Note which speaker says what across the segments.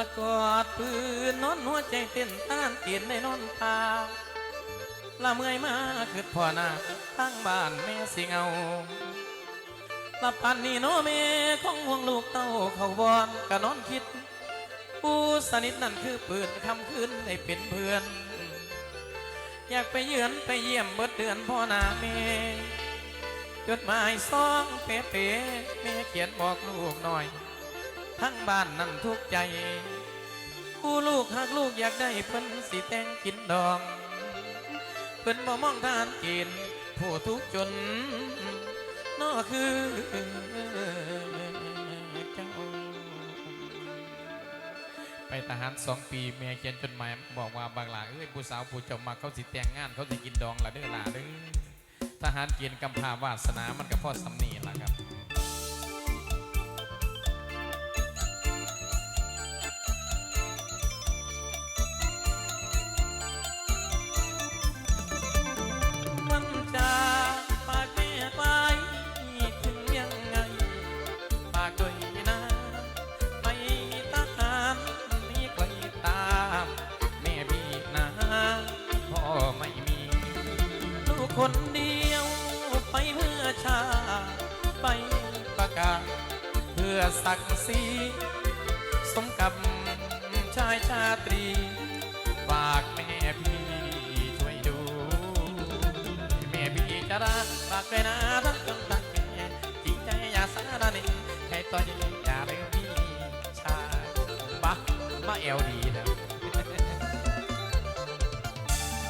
Speaker 1: ละกอดปืนนอนหัวใจเต้นต้านเกียนในนอนตาละเมื่อยมาคือพ่อหน้าทางบ้านแม่สิเอาละปันนี้โนแม่ของห่วงลูกเต้าเขาบอนกะนอนคิดผู้สนิทนั่นคือปืนคำคืนได้เป็นเพื่อน อยากไปเยือนไปเยี่ยมเบิดเดือนพ่อนาแม่จดหมายซองเป๊ะๆแม่เขียนบอกลูกหน่อย ทั้งบ้านนั่นทุกใจ ผู้ลูกหากลูกอยากได้เพิ่นสิแต่งกินดอง เพิ่นบ่มองทานกิน ผู้ทุกจนนอคือเจ้าไปทหารสองปีแม่เขียนจดหมายบอกว่าบางหลาเอ้ยผู้สาวผู้เจ้ามาเขาสิแต่งงาน เขาสิกินดองละเด้อหลาเด้อทหารเกียนกำพาวาสนามันกับพ่อสำนีล่ะครับ คนเดียวไปเพื่อชา ไปประกาศ เพื่อศักดิ์ศรีสมกับชายชาตรี ฝากแม่พี่ช่วยดู แม่พี่จะรักฝากด้วยนะทั้งจนทั้งแม่จริงใจอย่าสารนิให้ตัวยิ่งอย่าเร็วพี่ชายปะมาเอวดีนะ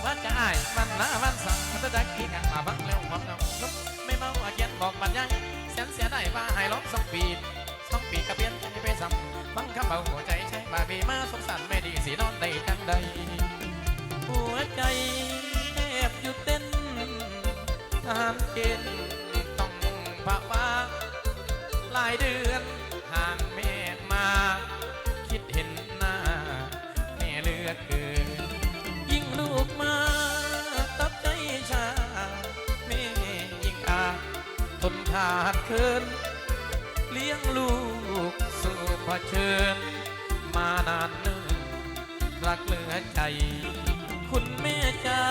Speaker 1: ว่าจะอายมันหน้ามันสั่ง มันจะดักกี่กันมาบังเร็วความเงาลุกไม่เมาอาเขียนบอกมันยังเสียนเสียได้ว่าให้ลบสองปีสองปีกระเบียนใจไปซ้ำบังคับเอาหัวใจใช้บาบีมาสงสารไม่ดีสีนอนได้จังใดหัวใจแทบหยุดเต้นทหารเกณฑ์ต้องปะว่าหลายเดือน นาดเคินเลี้ยงลูกสู่เผชิญ มานานเนิ่นรักเหลือใจ คุณแม่จ๋า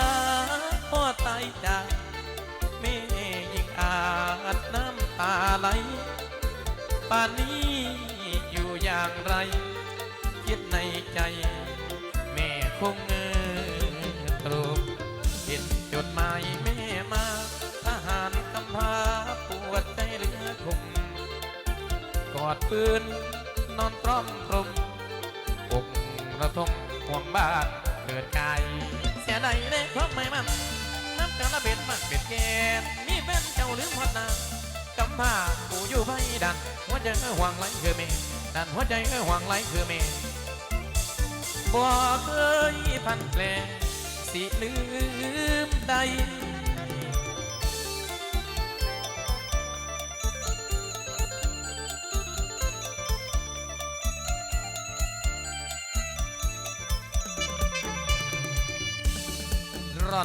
Speaker 1: พ่อตายจากแม่ยิ่งอาจน้ำตาไหลป่านนี้อยู่อย่างไรคิดในใจ อดปืน นอนพร้อมตรมอกระทมห่วงบ้านเกิดไกลเสียดายเลยเพราะไม่มันน้ำกระเบ็ดมันเป็ดแกนมีแฟนเจ้าลืมหัดนางกำพร้าปูอยู่ไฟดัน หัวใจเออห่วงไหลคือเมดันหัวใจเออห่วงไหลคือเมบ่เคยพันแปลสิลืมใด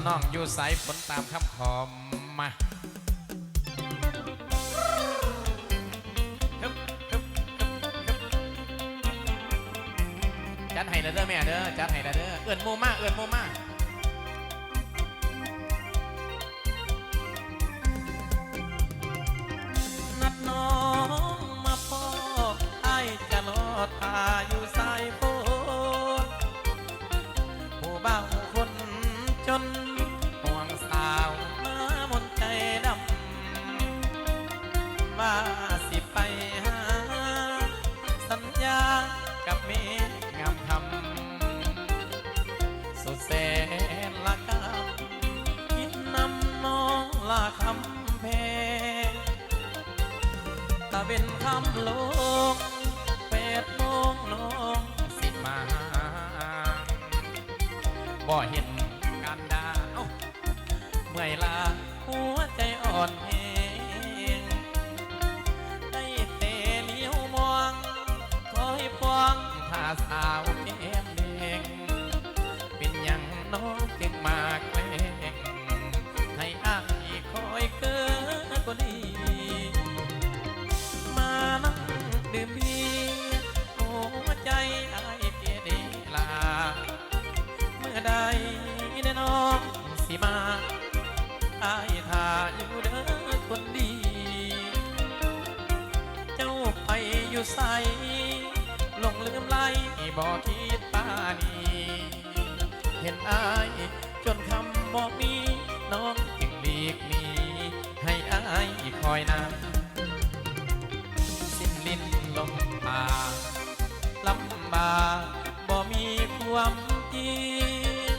Speaker 1: น้องอยู่สายฝนตามคำขอมมาจัดให้แล้วเด้อแม่เด้อจัดให้แล้วเด้อเอื่นโมมาเอื่นโมมา บ่เห็นการดาเอ้าเมื่อยลาหัวใจอ่อนแหงได้แต่เลี้ยวมองคอยฟองท่าสาว ใสหลงลืมไหลบอกคิดปานีเห็นอายจนคำบอกนี้น้องจึงหลีกหนีให้อายคอยนานสิ้นลิ้นลมปากลำบากบ่มีความจริง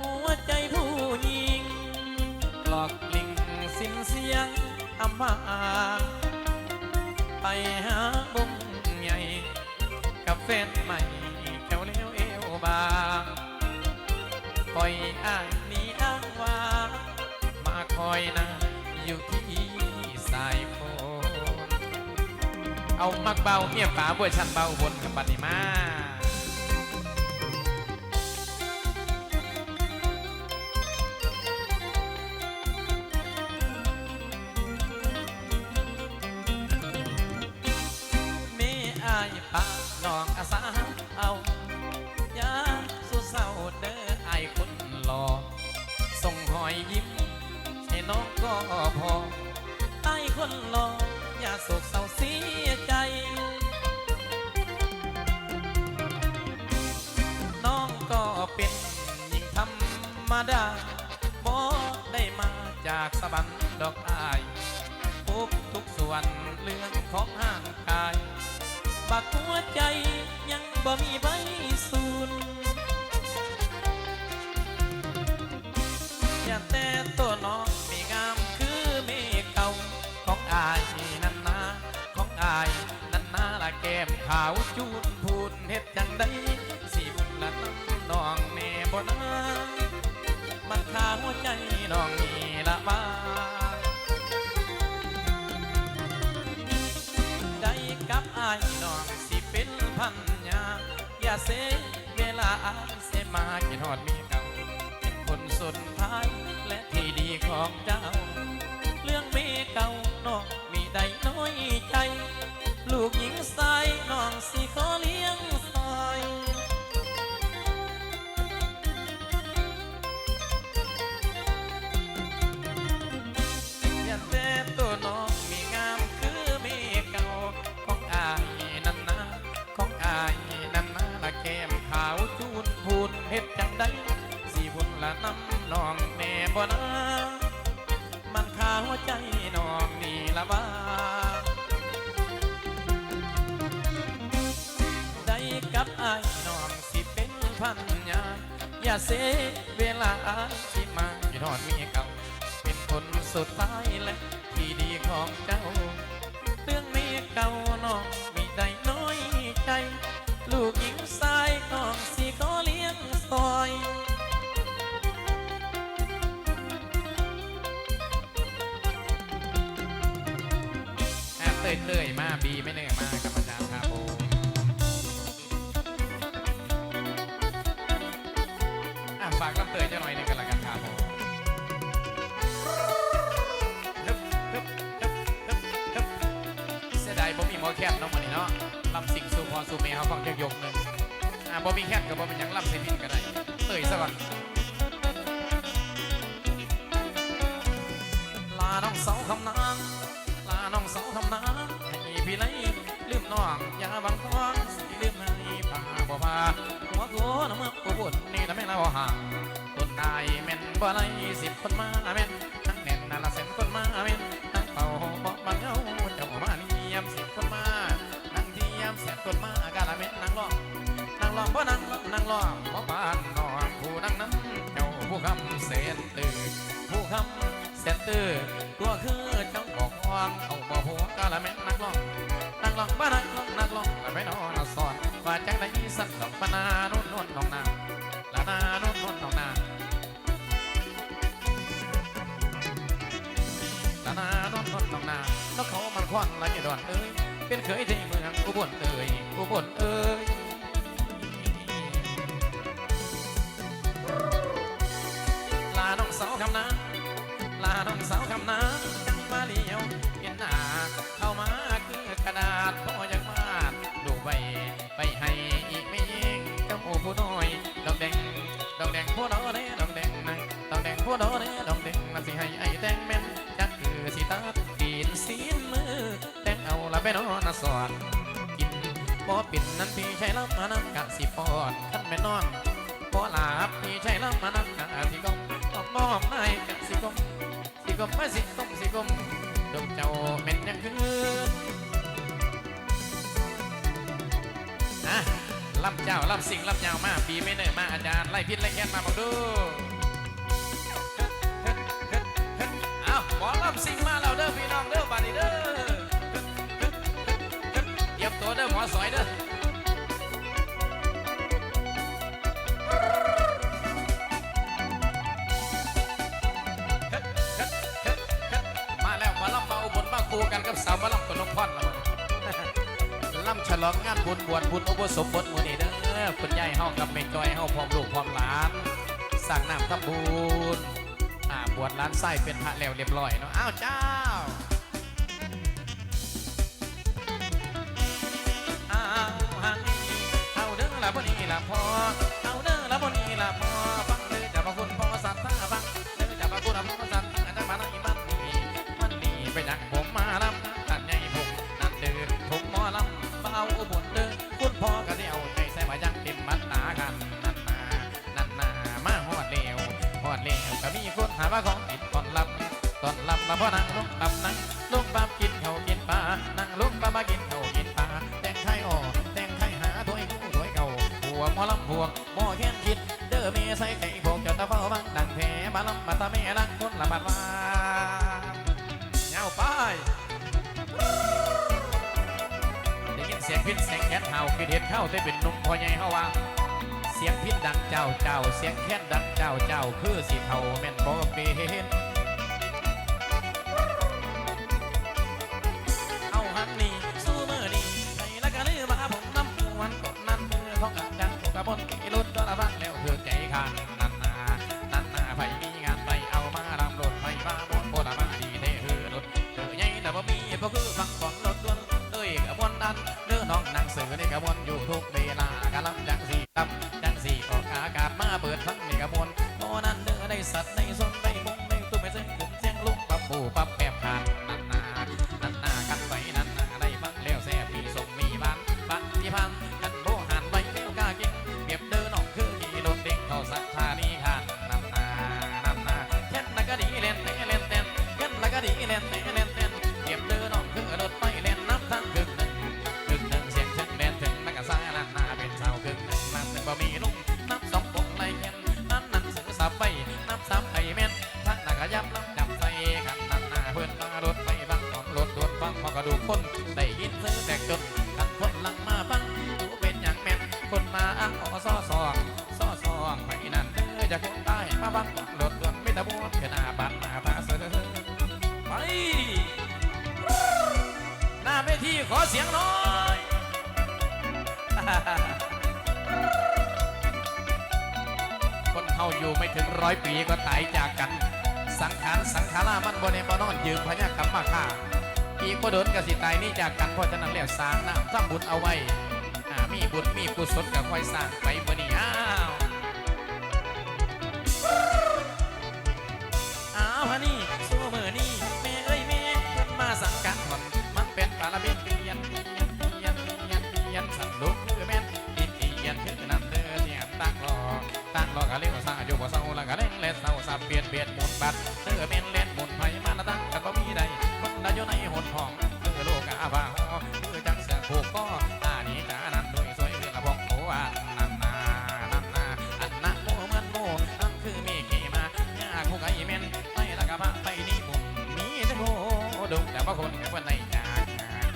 Speaker 1: หัวใจผู้หญิงหลอกลิงสิ้นเสียงอำมา ไปหาบงใหญ่กับแฟนใหม่แถวเลี้ยวเอวบางปล่อยอ้างนี้อ้างว่ามาคอยนะอยู่ที่สายโฟนเอามักเบาเมียป่าเวยชันเบาบนกับบันมา เป็นหญิงธรรมดาบ่ได้มาจากสวรรค์ดอกอายทุกทุกส่วนเรื่องของห่างกายบักหัวใจยังบ่มีใบสูนอย่าแต่ตัวน้องมีงามคือเมฆเก่าของอายนั่นนาของอายนั่นนาละแก้มขาวจูนพูนเฮ็ดจังได้สิบุญละน้ำน้อง บ่นามันขาหัวใจน้องนี่ละบ้าได้กับอายน้องสิเป็นพันยาอย่าเสเวลาอายเสมากินหอดมีเก่าเป็นคนสุดท้ายและที่ดีของเจ้า เรื่องเมีเก่าน้องมีใดน้อยใจ ลูกหญิงสายน้องสิขอเลี้ยง เฮ็ดจังได้สีบุญละน้ำน้องแม่บ่นะมันขาหัวใจน้องนี่ละบ้าได้กับอายน้องสิเป็นพันยาอย่าเสียเวลาอายสิมาคิดทอดมีเก่าเป็นคนสุดท้ายและที่ดีของเจ้าเรื่องมีเก่าน้อง ฝากลำเตยจะหน่อยหนึงกันละกันครับผมฮึบฮึบฮึบฮึบฮึบเสียดายบ่มีหมอแคบเนาะมื้อนี้เนาะลำสิ่งสู่พอสู่เมเฮาฟังจักยกหนึงอ่าบ่มีแคบก็บ่เป็นหยังลำใส่พินก็ได้เตยซะก่อน ลาน้องสาวคำนางลาน้องสาวคำนางให้พี่ไหลลืมน้องอย่าบังควางสิลืมให้พาบ่พา เราห่างต้นได้แม่นบ่ไรสิบคนมาแม่นทั้งแน่นนาละเส้นคนมาเว้นทั้งเป่าบอกบางเงาเจ้ามาเนียมสิบคนมานั่งเทียมแสนคนมากาละเม็ดนั่งร้องนั่งร้องเพราะนั่งร้องนั่งร้องเพราะบ้านนอนผู้นั่งนั้นเจ้าผู้คำเส้นตื่นผู้คำเส้นตื่นตัวคือเจ้าบอกวางเอาบ่หัวกาละเม็ดนั่งร้องนั่งร้องบ้านั่งร้องนั่งร้องแล้วไปนอนสอนว่าจังได้สักดอกปนาโน่นโน่นน้องนาง นาโน่นน่นน้องนาตานานอนนอนนองนานกเขามันควันละเอียดอ่อนเอ้ยเป็นเคยที่เมืองอุบลเอ้ยอุบลเอ้ยลาน้องสาวคำนั้นลาน้องสาวคำนั้นจังมา สอนกินบ่ปิ่นนั้นพี่ใช้ลำมานั่งกะสิปอนคันแม่นอนบ่หลับพี่ใช้ลำมานั่งกะสิกงต้องมอบให้กะสิกงสิกงมาสิกงสิกงดวงเจ้าแม่นยังคืออะลำเจ้าลำสิงลำยาวมาปีไม่เนิ่นมาอาจารย์ไล่พิษไล่แค้นมาบอกดู อุบลมาคูกันกับสาวมาลำกับนกพ่อนแล้วมันลำฉลองงานบุญบวชบุญอุปสมบทมือนี้เด้อคุณยายเฮากับแม่จอยเฮาพร้อมลูกพร้อมหลานสั่งน้ำทำบุญอ่าบวชร้านไส้เป็นพระแล้วเรียบร้อยเนาะอ้าวเจ้าอ้าวฮันนี่เอาเด้อละบนี้ละพอ พินเสียงแขนเฮาคิดเห็นเข้าได้เป็นนุ่มพอใหญ่เฮาว่า เสียงพินดังเจ้าเจ้า เสียงแค้นดังเจ้าเจ้าคือสิเท่าแม่นบ่เป็น สัตว์ได้สน ขอเสียงหน่อยคนเฮาอยู่ไม่ถึงร้อยปีก็ตายจากกัน สังขารสังขารามันบนเนบนอนยืมพญากรรมมาฆ่าอีกบ่โดนกสิตายนี่จากกันเพราะฉะนั้นแล้วสร้างน้ำทำบุญเอาไว้มีบุญมีกุศลกับคอยสร้างไปบ่นี่อ้าวอ้าวฮะนี่สู้มือนี่แม่เอ้ยแม่เพิ่นมาสังกัดหอนมันเป็นปาราเบ บียนเปลี่ยนหมุนบัดเนื้อเป็นเล่นหมุนไผมาละตั้งกันบ่มีใดคนละอยู่ในหนห้องเนื้อโลกอาภาหอคือจังเสือผูกก็ตานี้จานั้นด้วยสวยเรือละบองโอ้อันนันนานันนาอันนะโมเมือนโมนั่นคือมีเกมายากผู้ไก่เม่นไปละกะพะไปนี่บุญมีแต่โมดงแต่ว่าคนกับคนในจาก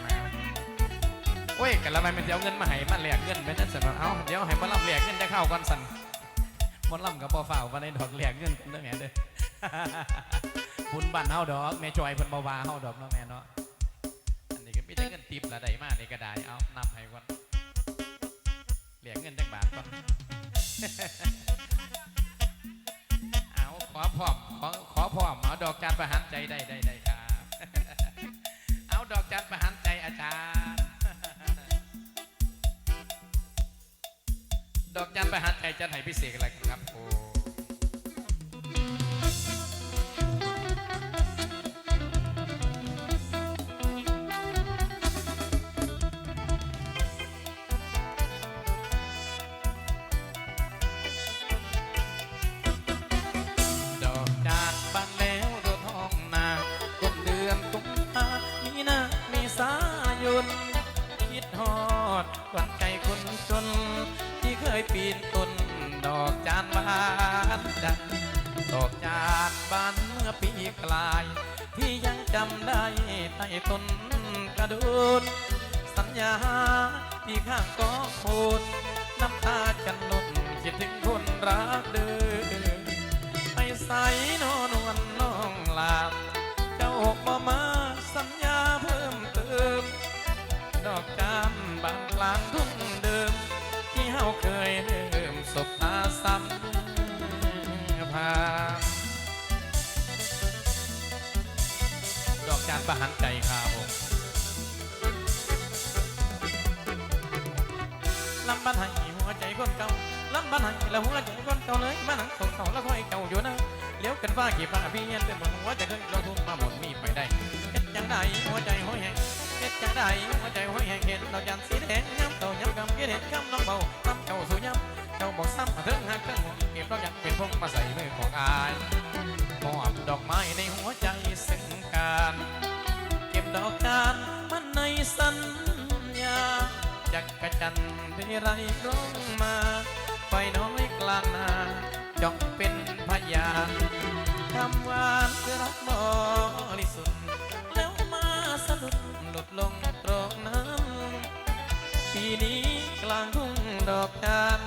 Speaker 1: มาโอ้ยกันละไมันเดี๋ยวเงินมาให้มันแหลกเงินไปนั่นสินเอาเดี๋ยวให้มันรับแหลกเงินจะเข้าก่อนสั่น มันล่ำกับปอฝ่าวมาในดอกแหลกเงินกันเด้อแม่เด้อบุญบ้านเฮาดอกแม่จอยเพิ่นบ่ว่าเฮาดอกเนาะแม่เนาะอันนี้ก็มีแต่เงินติบละได้มานี่ก็ได้เอานำให้ก่อนแหลกเงินจักบาทก่อนเอาขอพร้อมขอขอพร้อมเอาดอกจานประหารใจได้ได้ได้ครับ เอาดอกจานประหารใจอาจารย์ ดอกจันไปหันใจจันให้พิเศษอะไรครับ กลาย พี่ยังจำได้ใต้ต้นกระดูนสัญญาที่ข้างก็พูดน้ำตาจะหล่นคิดถึงคนรักเดิ ฟ้ากี่ฟ้าพี่เย็นเป็นบ่หัวใจเคยลงทุนมมาหมดมีไปได้เฮ็ดจังได้หัวใจห้อยแหงเฮ็ดจังได้หัวใจห้อยแหงเห็นดอกจันสีแดงย้ำเต่าย้ำกำเห็นคำน้องเบาน้ำเจ้าสู่ย้ำเจ้าบอกซ้ำมาถึงหักถึงหัวเก็บดอกจันเป็นพงมาใส่มือของอายมอบดอกไม้ในหัวใจซึ่งการเก็บดอกจานมันในสัญญาจักกระจันทร์ไรร้องมาไฟน้อยกลางนาจอกเป็นพยาน คำหวานคือรักบริสุทธิ์แล้วมาสะดุดหลุดลงตรงนั้นปีนี้กลางทุ่งดอกจาน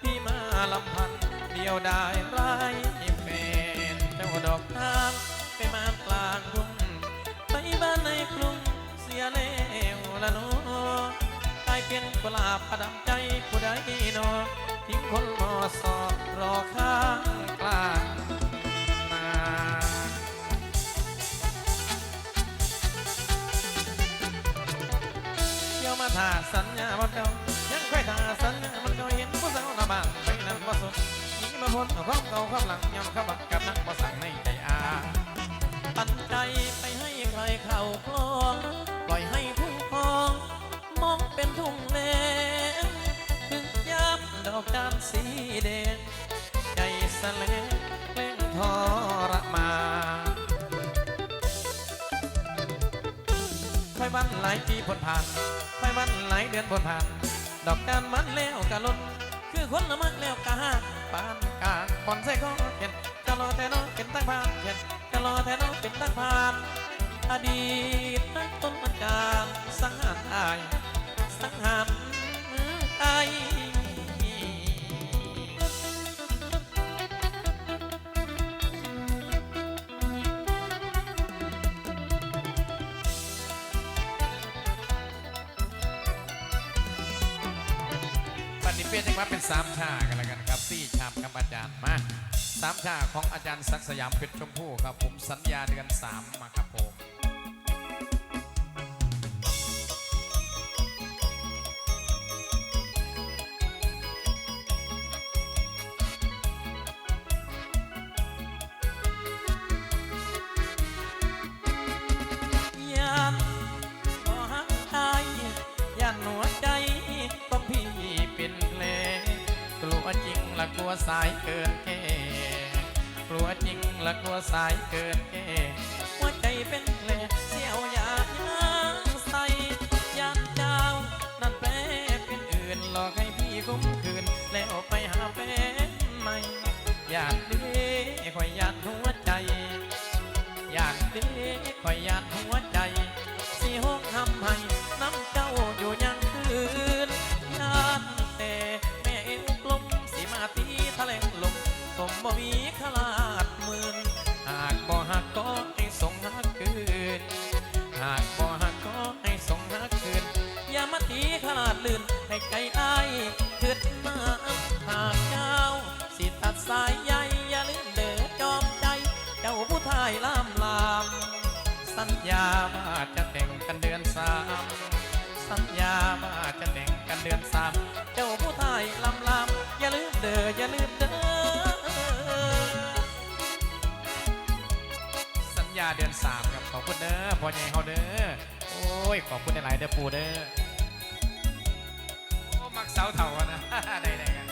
Speaker 1: พี่มาลำพันเดียวได้ไรเป็นเจ้าดอกจานไปมากลางทุ่งไปบ้านในกรุงเสียแล้วละโนกลายเป็นกุหลาบประดับใจผู้ใดนอทิ้งคนมอสอบรอข้างกลางาสัญญาบ่เก่ายังค่อยถ่าสัญญามันก็เห็นผู้สาวหน้าบ้านไปนั่นบ่สนหนีมาพ้นเอาความเก่าความหลังย้อนเข้าบักกับนักบ่สั่งในใจอาปันใจไปให้ใครเข้าคลองปล่อยให้ทุ่งทอง มองเป็นทุ่งแลงถึงยามดอกจานสีแดงใจสะเลงเล่งทรมานค่อยวันหลายปีพ้นผ่าน ไปมันหลายเดือนพ้นผ่าน ดอกจานมันแล้วกะล้นคือคนละมักแล้วกะหาปานกลางปอนใส่ก็เห็นกะรอแต่น้องเป็นตั้งผ่านเห็นกะรอแต่น้องเป็นตั้งผ่าน อดีตนักต้นมันกางสังหารอาย สังหารอาย มาเป็นสามชากันแล้วกันครับสี่ชามครับอาจารย์มาสามชาของอาจารย์ศักสยามเพชรชมพู่ครับ ผมสัญญาเดือนสามมาครับผม สายเกินแก่หัวใจเป็นเพลเสียวยายังใส่ยันเจ้า นั่นแปลเป็นอื่นหลอกให้พี่คุ้มคืน แล้วไปหาแฟนใหม่อยานเด้คอยยานหัวใจ อยากเด้คอยอยากหัวใจ สิห้องทำให้น้ำเจ้าอยู่ยังคืนยานแต่แม่เอวกลมสิมาตีทะเลงลมผมบ่มีขลา ดลื่นให้ใจอ้ายขึ้นมาหากเจ้า สิตัดสายใยอย่าลืมเด้อจอมใจ เจ้าผู้ทายล่ามลาม สัญญาว่าจะแต่งกันเดือนสามสัญญาว่าจะแต่งกันเดือนสามเจ้าผู้ทายลำลามอย่าลืมเด้ออย่าลืมเด้อสัญญาเดือนสามครับขอบคุณเด้อพ่อใหญ่เฮาเด้อโอ้ยขอบคุณหลายๆเด้อปู่เด้อ โอ้มักเสาเถ่าอะนะได้ได้กัน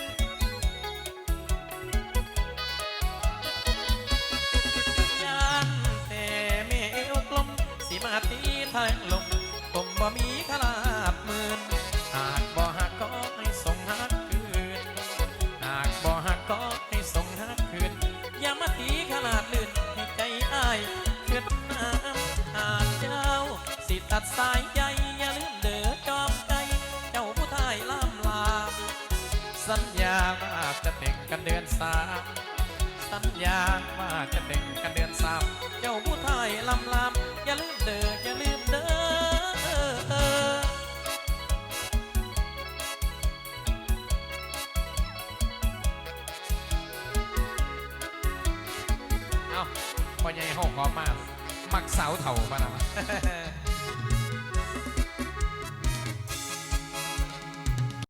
Speaker 1: ยันแต่เมวกลมสีมาตีทางลมกลมบ่มีขลาดหมื่นหากบ่หักก็ให้ส่งหักคืนหากบ่หักก็ให้ส่งหักคืนอย่ามาตีขลาดลื่นให้ใจอ้ายขึ้นน้ำหากเจ้าสิตัดสาย กันเดือนสามสัญญาว่าจะแต่งกันเดือนสามเจ้าผู้ไทยลำลำอย่าลืมเด้ออย่าลืมเด้อเอาพ่อใหญ่ห้องขอมา มักสาวเถ่าปะนะ